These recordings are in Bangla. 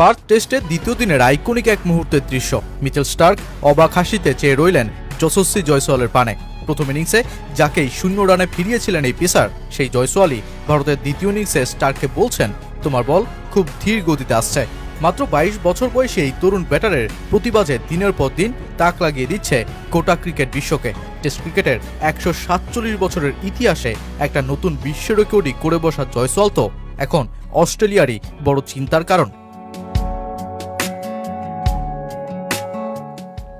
পার্থ টেস্টের দ্বিতীয় দিনের আইকনিক এক মুহূর্তের দৃশ্য। মিচেল স্টার্ক অবাক হাসিতে চেয়ে রইলেন যশস্বী জয়সওয়ালের পানে। প্রথম ইনিংসে যাকেই শূন্য রানে ফিরিয়েছিলেন এই পেসার, সেই জয়সওয়ালই ভারতের দ্বিতীয় ইনিংসে স্টার্ককে বলছেন, তোমার বল খুব ধীর গতিতে আসছে। মাত্র বাইশ বছর বয়সী এই তরুণ ব্যাটারের প্রতিবাজে দিনের পর দিন তাক লাগিয়ে দিচ্ছে গোটা ক্রিকেট বিশ্বকে। টেস্ট ক্রিকেটের একশো সাতচল্লিশ বছরের ইতিহাসে একটা নতুন বিশ্ব রেকর্ডই করে বসা জয়সওয়াল তো এখন অস্ট্রেলিয়ারই বড় চিন্তার কারণ।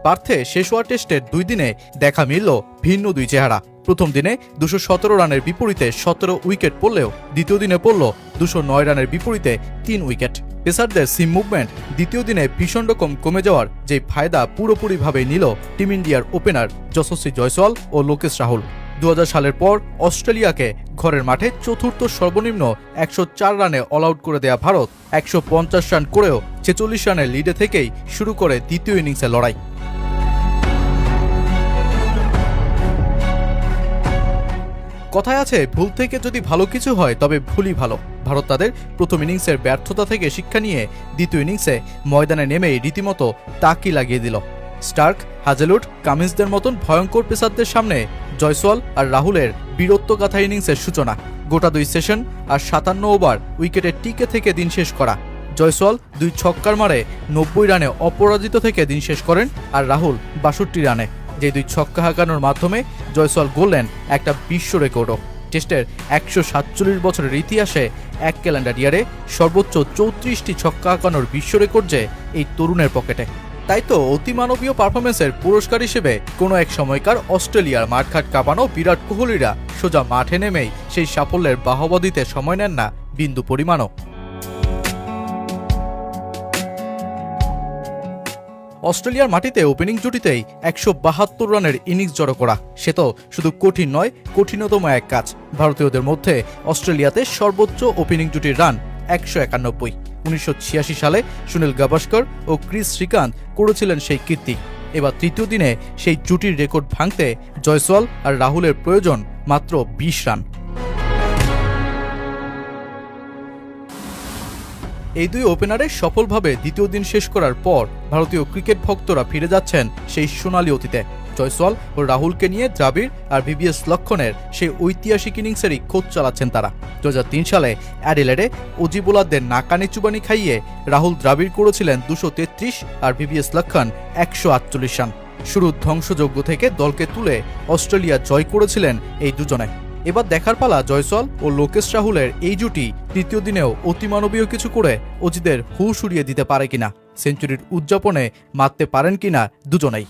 পার্থে শেষ হওয়া টেস্টের দুই দিনে দেখা মিলল ভিন্ন দুই চেহারা। প্রথম দিনে দুশো সতেরো রানের বিপরীতে সতেরো উইকেট পড়লেও দ্বিতীয় দিনে পড়ল দুশো নয় রানের বিপরীতে তিন উইকেট। পেসারদের সিম মুভমেন্ট দ্বিতীয় দিনে ভীষণ রকম কমে যাওয়ার যে ফায়দা পুরোপুরিভাবে নিল টিম ইন্ডিয়ার ওপেনার যশস্বী জয়সওয়াল ও লোকেশ রাহুল। দু হাজার সালের পর অস্ট্রেলিয়াকে ঘরের মাঠে চতুর্থ সর্বনিম্ন একশো চার রানে অল আউট করে দেয়া ভারত একশো পঞ্চাশ রান করেও ছেচল্লিশ রানের লিডে থেকেই শুরু করে দ্বিতীয় ইনিংসে লড়াই। কথায় আছে, ভুল থেকে যদি ভালো কিছু হয়, তবে ভুলই ভালো। ভারত তাদের প্রথম ইনিংসের ব্যর্থতা থেকে শিক্ষা নিয়ে দ্বিতীয় ইনিংসে ময়দানে নেমেই রীতিমতো তাকি লাগিয়ে দিল। স্টার্ক হাজেলুড কামিন্সদের মতন ভয়ঙ্কর পেসারদের সামনে জয়সওয়াল আর রাহুলের বীরত্বগাথা ইনিংসের সূচনা। গোটা দুই সেশন আর সাতান্ন ওভার উইকেটে টিকে থেকে দিন শেষ করা। জয়সওয়াল দুই ছক্কার মারে নব্বই রানে অপরাজিত থেকে দিন শেষ করেন আর রাহুল বাষট্টি রানে। যে দুই ছক্কা হাঁকানোর মাধ্যমে জয়সওয়াল গড়লেন একটা বিশ্ব রেকর্ডও। টেস্টের একশো সাতচল্লিশ বছরের ইতিহাসে এক ক্যালেন্ডার ইয়ারে সর্বোচ্চ চৌত্রিশটি ছক্কা হাঁকানোর বিশ্ব রেকর্ড যে এই তরুণের পকেটে। তাই তো অতিমানবীয় পারফরমেন্সের পুরস্কার হিসেবে কোনো এক সময়কার অস্ট্রেলিয়ার মাঠঘাট কাঁপানো বিরাট কোহলিরা সোজা মাঠে নেমেই সেই সাফল্যের বাহবা দিতে সময় নেন না বিন্দু পরিমাণও। অস্ট্রেলিয়ার মাটিতে ওপেনিং জুটিতেই একশো বাহাত্তর রানের ইনিংস জড়ো করা। সে তো শুধু কঠিন নয়, কঠিনতম এক কাজ। ভারতীয়দের মধ্যে অস্ট্রেলিয়াতে সর্বোচ্চ ওপেনিং জুটির রান একশো একানব্বই। উনিশশো সালে সুনীল গাভাস্কর ও ক্রিস শ্রীকান্ত করেছিলেন সেই কীর্তি। এবার তৃতীয় দিনে সেই জুটির রেকর্ড ভাঙতে জয়সওয়াল আর রাহুলের প্রয়োজন মাত্র বিশ রান। এই দুই ওপেনারে সফলভাবে দ্বিতীয় দিন শেষ করার পর ভারতীয় ক্রিকেট ভক্তরা ফিরে যাচ্ছেন সেই সোনালী অতীতে। জয়সওয়াল ও রাহুলকে নিয়ে দ্রাবিড় আর ভিভিএস লক্ষণের সেই ঐতিহাসিক ইনিংসেরই খোঁজ চালাচ্ছেন তারা। দু হাজার তিন সালে অ্যাডিলেডে অজিবোলারদের নাকানি চুবানি খাইয়ে রাহুল দ্রাবিড় করেছিলেন দুশো আর ভিভিএস লক্ষণ একশো আটচল্লিশ রান। শুরুর ধ্বংসযজ্ঞ থেকে দলকে তুলে অস্ট্রেলিয়া জয় করেছিলেন এই দুজনে। এবার দেখার পালা জয়সল ও লোকেশ রাহুলের এই জুটি তৃতীয় দিনেও অতিমানবীয় কিছু করে অজিদের হু সরিয়ে দিতে পারে কিনা? সেঞ্চুরির উদযাপনে মারতে পারেন কিনা দুজনেই।